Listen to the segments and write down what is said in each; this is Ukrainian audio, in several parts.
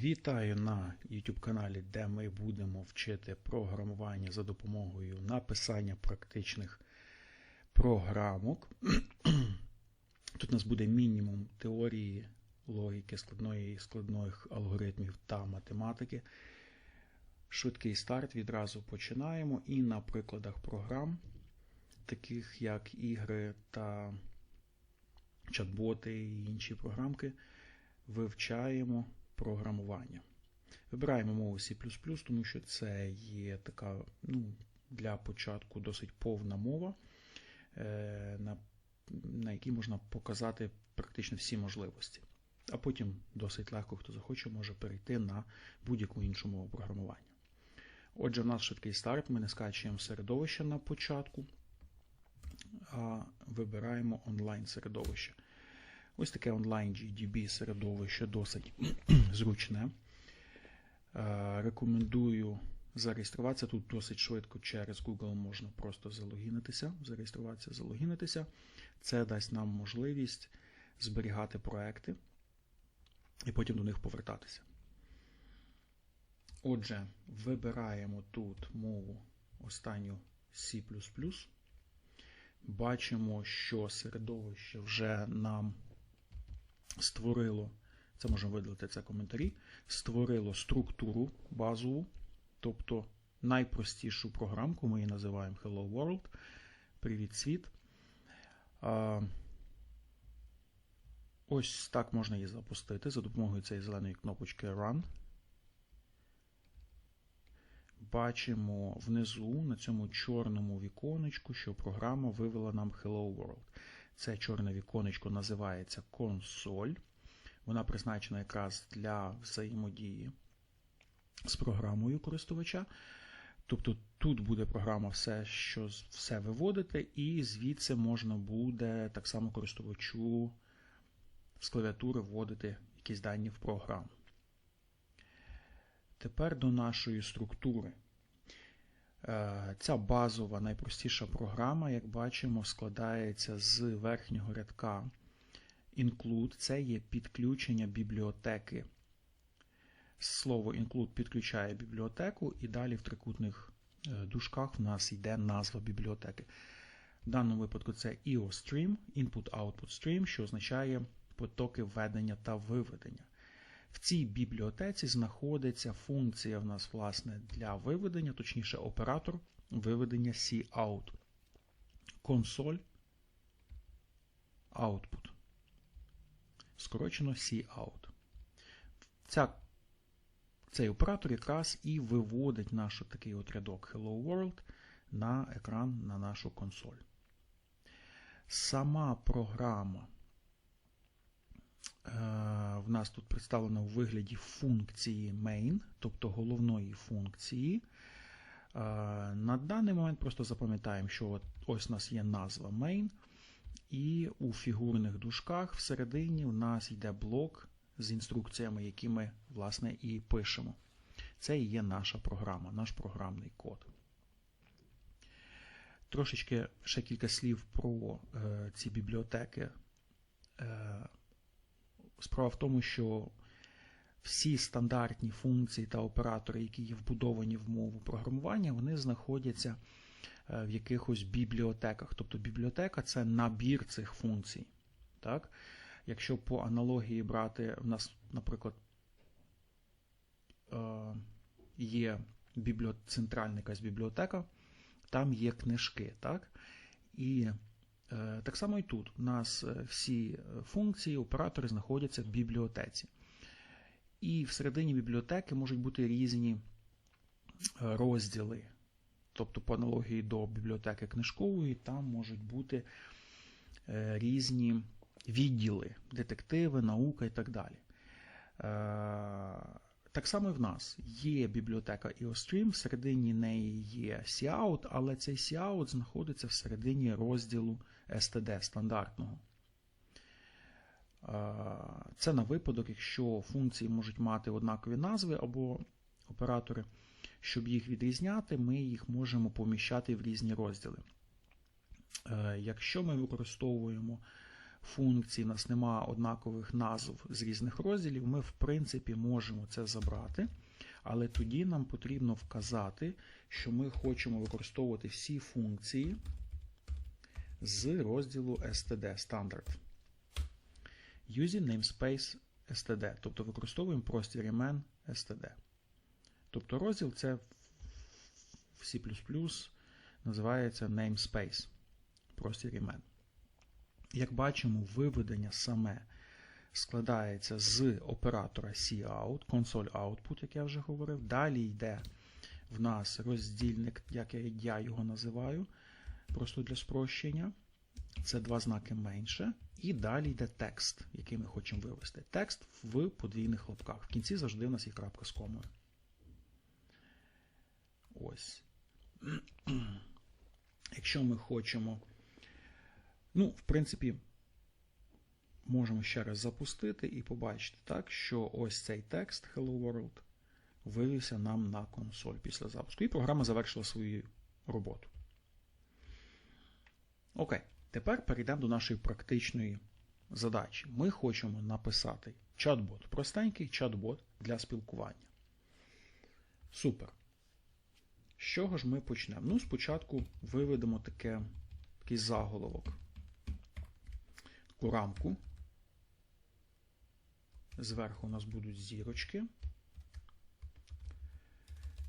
Вітаю на YouTube каналі, де ми будемо вчити програмування за допомогою написання практичних програмок. Тут у нас буде мінімум теорії, логіки, складної складних алгоритмів та математики. Швидкий старт відразу починаємо. І на прикладах програм, таких як ігри та чат-боти і інші програмки, вивчаємо програмування. Вибираємо мову C, тому що це є така ну, для початку досить повна мова, е, на, на якій можна показати практично всі можливості. А потім досить легко, хто захоче, може перейти на будь-яку іншу мову програмування. Отже, в нас швидкий старт, ми не скачуємо середовище на початку, а вибираємо онлайн середовище. Ось таке онлайн GDB середовище досить зручне. Е, рекомендую зареєструватися. Тут досить швидко через Google можна просто залогінитися, зареєструватися, залогінитися. Це дасть нам можливість зберігати проекти і потім до них повертатися. Отже, вибираємо тут мову останню C. Бачимо, що середовище вже нам створило, це можемо видалити це коментарі, створило структуру базову, тобто найпростішу програмку, ми її називаємо Hello World. Привіт світ. Ось так можна її запустити за допомогою цієї зеленої кнопочки Run. Бачимо внизу на цьому чорному віконечку, що програма вивела нам Hello World. Це чорне віконечко називається консоль. Вона призначена якраз для взаємодії з програмою користувача. Тобто тут буде програма все, що все виводити, і звідси можна буде так само користувачу з клавіатури вводити якісь дані в програму. Тепер до нашої структури. Е, ця базова найпростіша програма, як бачимо, складається з верхнього рядка include це є підключення бібліотеки. Слово include підключає бібліотеку, і далі в трикутних е, дужках в нас йде назва бібліотеки. В даному випадку це EOStream, Input-Output Stream, що означає потоки введення та виведення. В цій бібліотеці знаходиться функція в нас, власне, для виведення, точніше, оператор виведення cout. Консоль output. Скорочено cout. Ця, Цей оператор якраз і виводить наш такий от рядок Hello World на екран на нашу консоль. Сама програма в нас тут представлена у вигляді функції main, тобто головної функції. Е, на даний момент просто запам'ятаємо, що ось у нас є назва main, і у фігурних дужках всередині у нас йде блок з інструкціями, які ми, власне, і пишемо. Це і є наша програма, наш програмний код. Трошечки ще кілька слів про е, ці бібліотеки. Е, Справа в тому, що всі стандартні функції та оператори, які є вбудовані в мову програмування, вони знаходяться е, в якихось бібліотеках. Тобто бібліотека це набір цих функцій. Так? Якщо по аналогії брати, в нас, наприклад, е, є центральна якась бібліотека, там є книжки. так? І так само і тут. У нас е, всі е, функції, оператори знаходяться в бібліотеці. І всередині бібліотеки можуть бути різні розділи. Тобто, по аналогії до бібліотеки книжкової, там можуть бути різні відділи, детективи, наука і так далі. Так само і в нас є бібліотека EOStream, всередині неї є Cout, але цей Cout знаходиться всередині розділу STD стандартного. Це на випадок, якщо функції можуть мати однакові назви або оператори. Щоб їх відрізняти, ми їх можемо поміщати в різні розділи. Е, якщо ми використовуємо функцій, у нас нема однакових назв з різних розділів, ми, в принципі, можемо це забрати. Але тоді нам потрібно вказати, що ми хочемо використовувати всі функції з розділу STD Standard. Using namespace STD, тобто використовуємо простір імен STD. Тобто розділ це в C називається namespace, простір імен. Як бачимо, виведення саме складається з оператора cout, консоль output, як я вже говорив. Далі йде в нас роздільник, як я його називаю, просто для спрощення. Це два знаки менше. І далі йде текст, який ми хочемо вивести. Текст в подвійних лапках. В кінці завжди в нас є крапка з комою. Ось. Якщо ми хочемо, ну, в принципі, можемо ще раз запустити і побачити, так, що ось цей текст Hello World вивівся нам на консоль після запуску. І програма завершила свою роботу. Окей, тепер перейдемо до нашої практичної задачі. Ми хочемо написати чат-бот. Простенький чат-бот для спілкування. Супер. З чого ж ми почнемо? Ну, спочатку виведемо таке, такий заголовок, таку рамку. Зверху у нас будуть зірочки.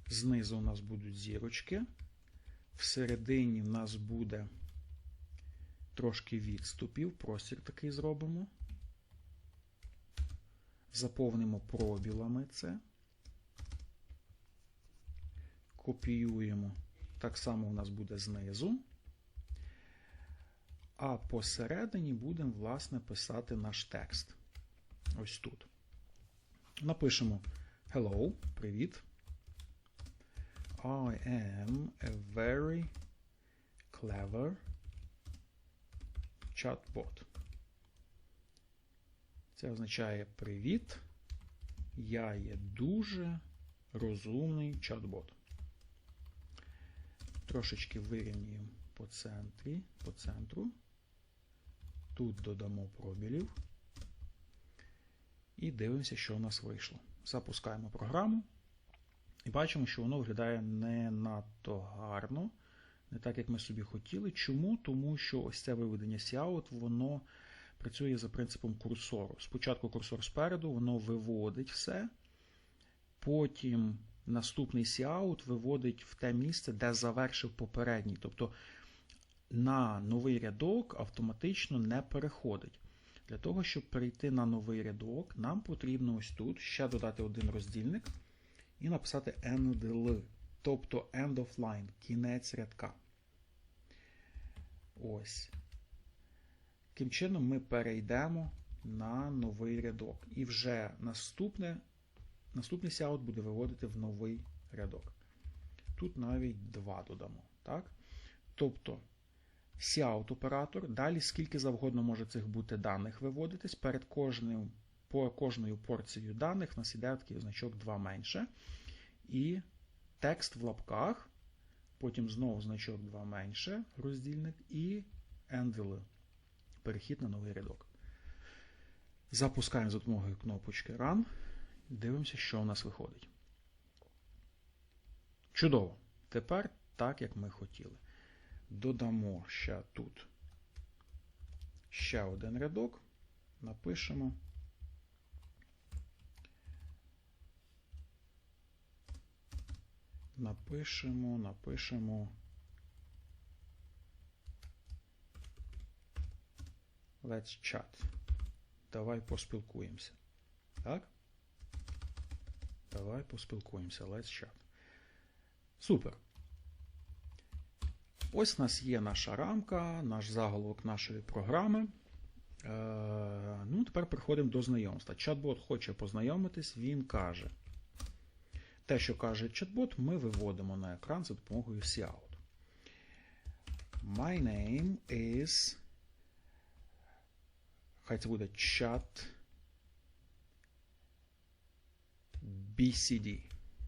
Знизу у нас будуть зірочки. Всередині в нас буде трошки відступів, простір такий зробимо. Заповнимо пробілами це. Копіюємо. Так само у нас буде знизу. А посередині будемо, власне, писати наш текст. Ось тут. Напишемо Hello, привіт. I am a very clever chatbot. Це означає привіт. Я є дуже розумний чат-бот. Трошечки вирівнюємо по центрі, по центру. Тут додамо пробілів. І дивимося, що у нас вийшло. Запускаємо програму. І бачимо, що воно виглядає не надто гарно, не так, як ми собі хотіли. Чому? Тому що ось це виведення Cout, воно працює за принципом курсору. Спочатку курсор спереду, воно виводить все. Потім наступний Cout виводить в те місце, де завершив попередній. Тобто на новий рядок автоматично не переходить. Для того, щоб перейти на новий рядок, нам потрібно ось тут ще додати один роздільник і написати endl, тобто end of line, кінець рядка. Ось. Таким чином ми перейдемо на новий рядок. І вже наступне, наступний сяут буде виводити в новий рядок. Тут навіть два додамо. Так? Тобто Cout оператор. Далі скільки завгодно може цих бути даних виводитись. Перед кожною по кожною порцією даних в нас іде такий значок 2 менше. І текст в лапках. Потім знову значок 2 менше, роздільник, і endl. Перехід на новий рядок. Запускаємо за допомогою кнопочки Run. Дивимося, що у нас виходить. Чудово! Тепер так, як ми хотіли додамо ще тут ще один рядок, напишемо. Напишемо, напишемо. Let's chat. Давай поспілкуємося. Так? Давай поспілкуємося. Let's chat. Супер. Ось у нас є наша рамка, наш заголовок нашої програми. Е, ну, Тепер приходимо до знайомства. Чат-бот хоче познайомитись, він каже. Те, що каже чат-бот, ми виводимо на екран за допомогою Cout. My name is. Хай це буде chat BCD.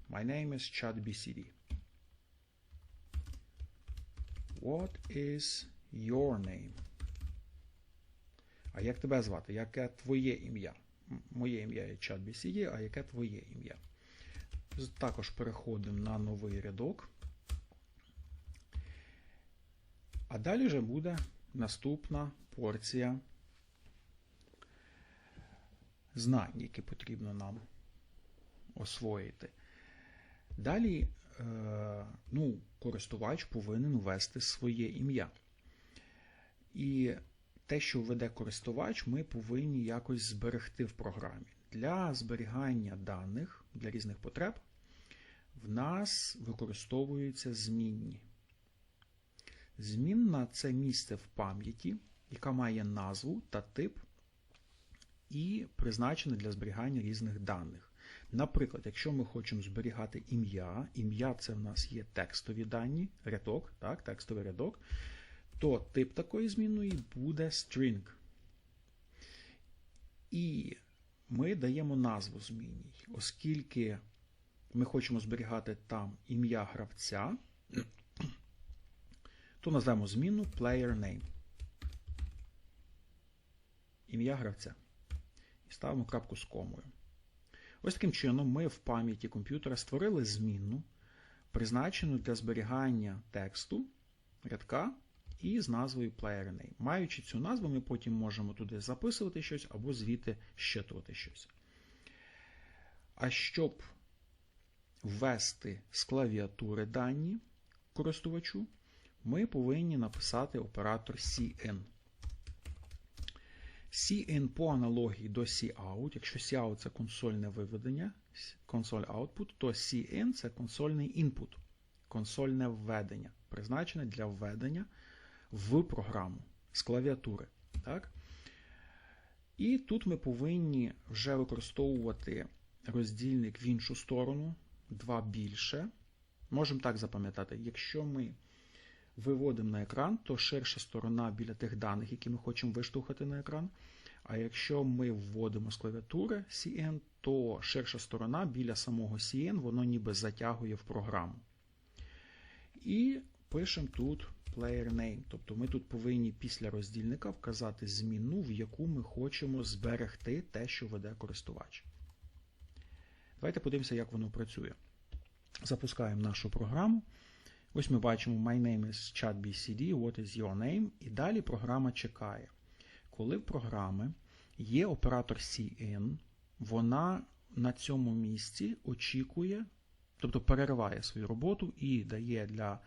My name is chat BCD. What is your name? А як тебе звати? Яке твоє ім'я? Моє ім'я є ChatBCD, а яке твоє ім'я? Також переходимо на новий рядок. А далі вже буде наступна порція знань, які потрібно нам освоїти. Далі е, ну, користувач повинен ввести своє ім'я. І те, що веде користувач, ми повинні якось зберегти в програмі. Для зберігання даних для різних потреб в нас використовуються змінні. Змінна це місце в пам'яті, яка має назву та тип, і призначена для зберігання різних даних. Наприклад, якщо ми хочемо зберігати ім'я, ім'я це в нас є текстові дані, рядок, так, текстовий рядок, то тип такої змінної буде string. І ми даємо назву змінній, оскільки ми хочемо зберігати там ім'я гравця, то назвемо зміну player name. Ім'я гравця. І ставимо крапку з комою. Ось таким чином ми в пам'яті комп'ютера створили змінну, призначену для зберігання тексту рядка і з назвою player name. Маючи цю назву, ми потім можемо туди записувати щось або звідти щитувати щось. А щоб ввести з клавіатури дані користувачу, ми повинні написати оператор CN. CIN по аналогії до Cout. Якщо Cout це консольне виведення, консоль output, то CIN це консольний input, консольне введення, призначене для введення в програму з клавіатури. Так? І тут ми повинні вже використовувати роздільник в іншу сторону, два більше. Можемо так запам'ятати, якщо ми виводимо на екран, то ширша сторона біля тих даних, які ми хочемо виштовхати на екран. А якщо ми вводимо з клавіатури CN, то ширша сторона біля самого CN, воно ніби затягує в програму. І пишемо тут player name. Тобто ми тут повинні після роздільника вказати зміну, в яку ми хочемо зберегти те, що веде користувач. Давайте подивимося, як воно працює. Запускаємо нашу програму. Ось ми бачимо My name is ChatBCD, what is your name? І далі програма чекає. Коли в програми є оператор CN, вона на цьому місці очікує, тобто перериває свою роботу і дає для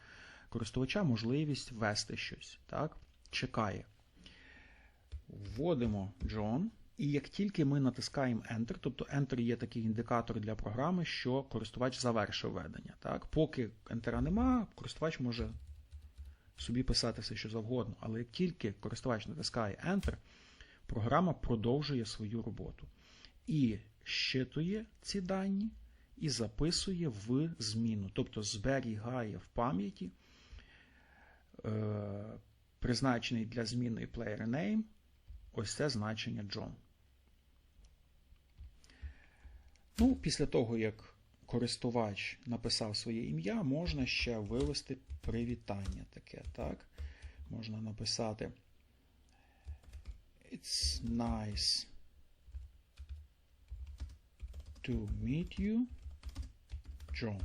користувача можливість ввести щось. Так? Чекає. Вводимо John. І як тільки ми натискаємо Enter, тобто Enter є такий індикатор для програми, що користувач завершив введення. Так? Поки Enter нема, користувач може собі писати все, що завгодно. Але як тільки користувач натискає Enter, програма продовжує свою роботу. І щитує ці дані і записує в зміну, тобто зберігає в пам'яті призначений для зміни player name ось це значення John. Ну, Після того, як користувач написав своє ім'я, можна ще вивести привітання таке. так? Можна написати It's nice to meet you, John.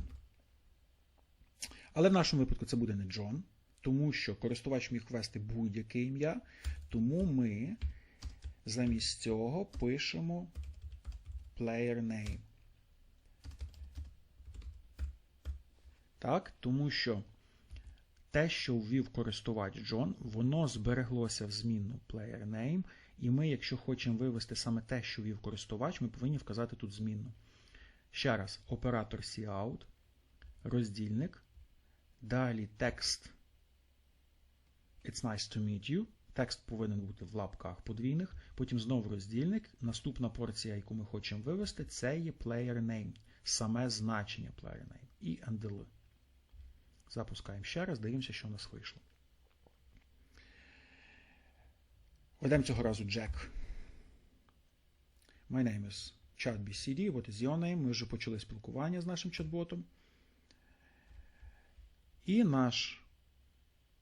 Але в нашому випадку це буде не John, тому що користувач міг ввести будь-яке ім'я, тому ми замість цього пишемо player name. Так, тому що те, що ввів користувач John, воно збереглося в змінну player name, і ми, якщо хочемо вивести саме те, що ввів користувач, ми повинні вказати тут змінну. Ще раз, оператор cout, роздільник, далі текст It's nice to meet you. Текст повинен бути в лапках подвійних, потім знову роздільник. Наступна порція, яку ми хочемо вивести, це є player name, саме значення player name і NDL. Запускаємо ще раз, дивимося, що у нас вийшло. Ведемо цього разу Jack. My name is ChatBCD. What is your name? Ми вже почали спілкування з нашим чат-ботом. І наш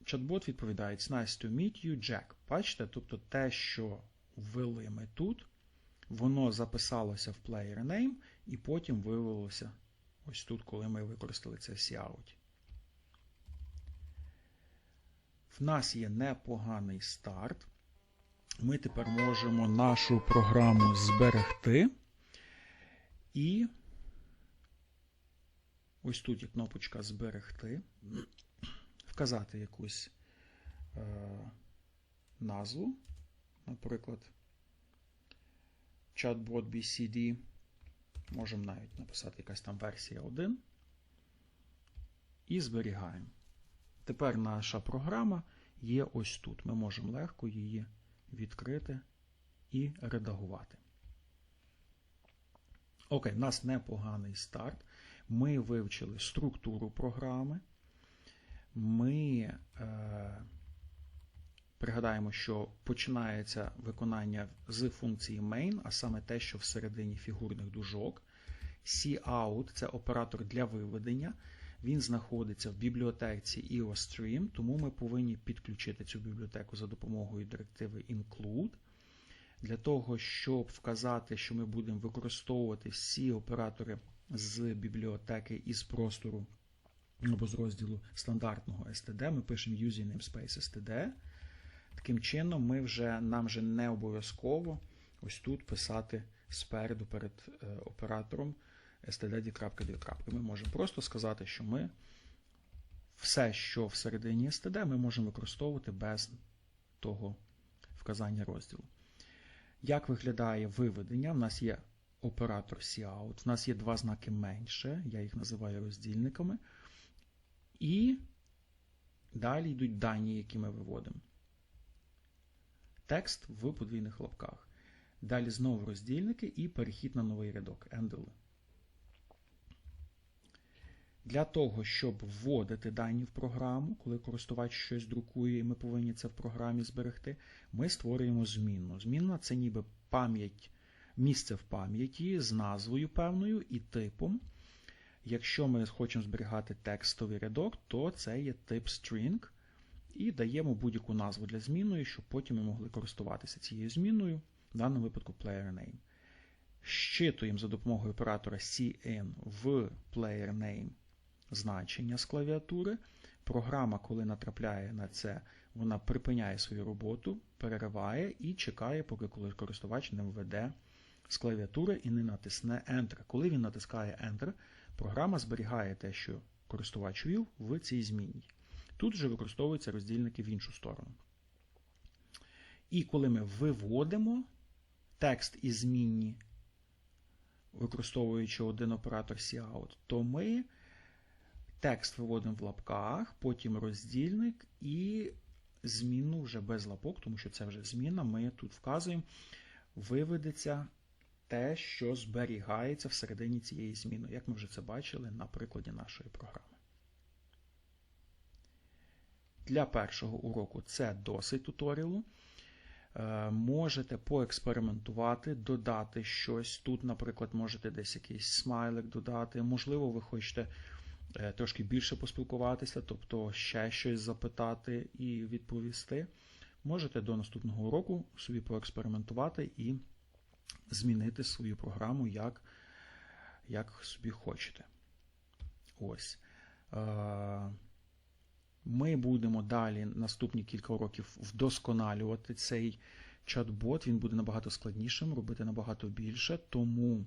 чат-бот відповідає It's nice to meet you, Jack. Бачите, тобто те, що ввели ми тут, воно записалося в player name і потім вивелося ось тут, коли ми використали це cout. В нас є непоганий старт. Ми тепер можемо нашу програму зберегти. І ось тут є кнопочка Зберегти, вказати якусь е, назву, наприклад, chatbot BCD. Можемо навіть написати якась там версія 1. І зберігаємо. Тепер наша програма є ось тут. Ми можемо легко її відкрити і редагувати. Окей, в нас непоганий старт. Ми вивчили структуру програми. Ми е, пригадаємо, що починається виконання з функції main, а саме те, що всередині фігурних дужок. Cout це оператор для виведення. Він знаходиться в бібліотеці EOStream, тому ми повинні підключити цю бібліотеку за допомогою директиви include. Для того, щоб вказати, що ми будемо використовувати всі оператори з бібліотеки із простору або з розділу стандартного STD, ми пишемо using namespace STD. Таким чином, ми вже, нам вже не обов'язково ось тут писати спереду перед е, оператором std.2. Ми можемо просто сказати, що ми все, що всередині STD, ми можемо використовувати без того вказання розділу. Як виглядає виведення? У нас є оператор cout, у нас є два знаки менше, я їх називаю роздільниками. І далі йдуть дані, які ми виводимо. Текст в подвійних лапках. Далі знову роздільники і перехід на новий рядок. Ендели. Для того, щоб вводити дані в програму, коли користувач щось друкує, і ми повинні це в програмі зберегти, ми створюємо змінну. Змінна це ніби пам'ять, місце в пам'яті з назвою певною і типом. Якщо ми хочемо зберігати текстовий рядок, то це є тип string. І даємо будь-яку назву для змінної, щоб потім ми могли користуватися цією зміною, в даному випадку player name. Щитуємо за допомогою оператора CN в player name значення з клавіатури. Програма, коли натрапляє на це, вона припиняє свою роботу, перериває і чекає, поки коли користувач не введе з клавіатури і не натисне Enter. Коли він натискає Enter, програма зберігає те, що користувач ввів в цій зміні. Тут вже використовуються роздільники в іншу сторону. І коли ми виводимо текст із змінні, використовуючи один оператор cout, то ми текст виводимо в лапках, потім роздільник і зміну вже без лапок, тому що це вже зміна. Ми тут вказуємо, виведеться те, що зберігається всередині цієї зміни, як ми вже це бачили на прикладі нашої програми. Для першого уроку це досить туторіалу. Е, можете поекспериментувати, додати щось. Тут, наприклад, можете десь якийсь смайлик додати. Можливо, ви хочете е, трошки більше поспілкуватися, тобто ще щось запитати і відповісти. Можете до наступного уроку собі поекспериментувати і змінити свою програму, як як собі хочете. Ось. Е, ми будемо далі наступні кілька років вдосконалювати цей чат-бот. Він буде набагато складнішим, робити набагато більше. Тому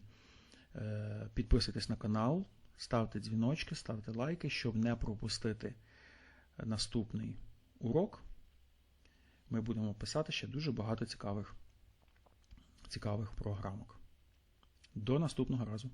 е, підписуйтесь на канал, ставте дзвіночки, ставте лайки, щоб не пропустити наступний урок. Ми будемо писати ще дуже багато цікавих, цікавих програмок. До наступного разу!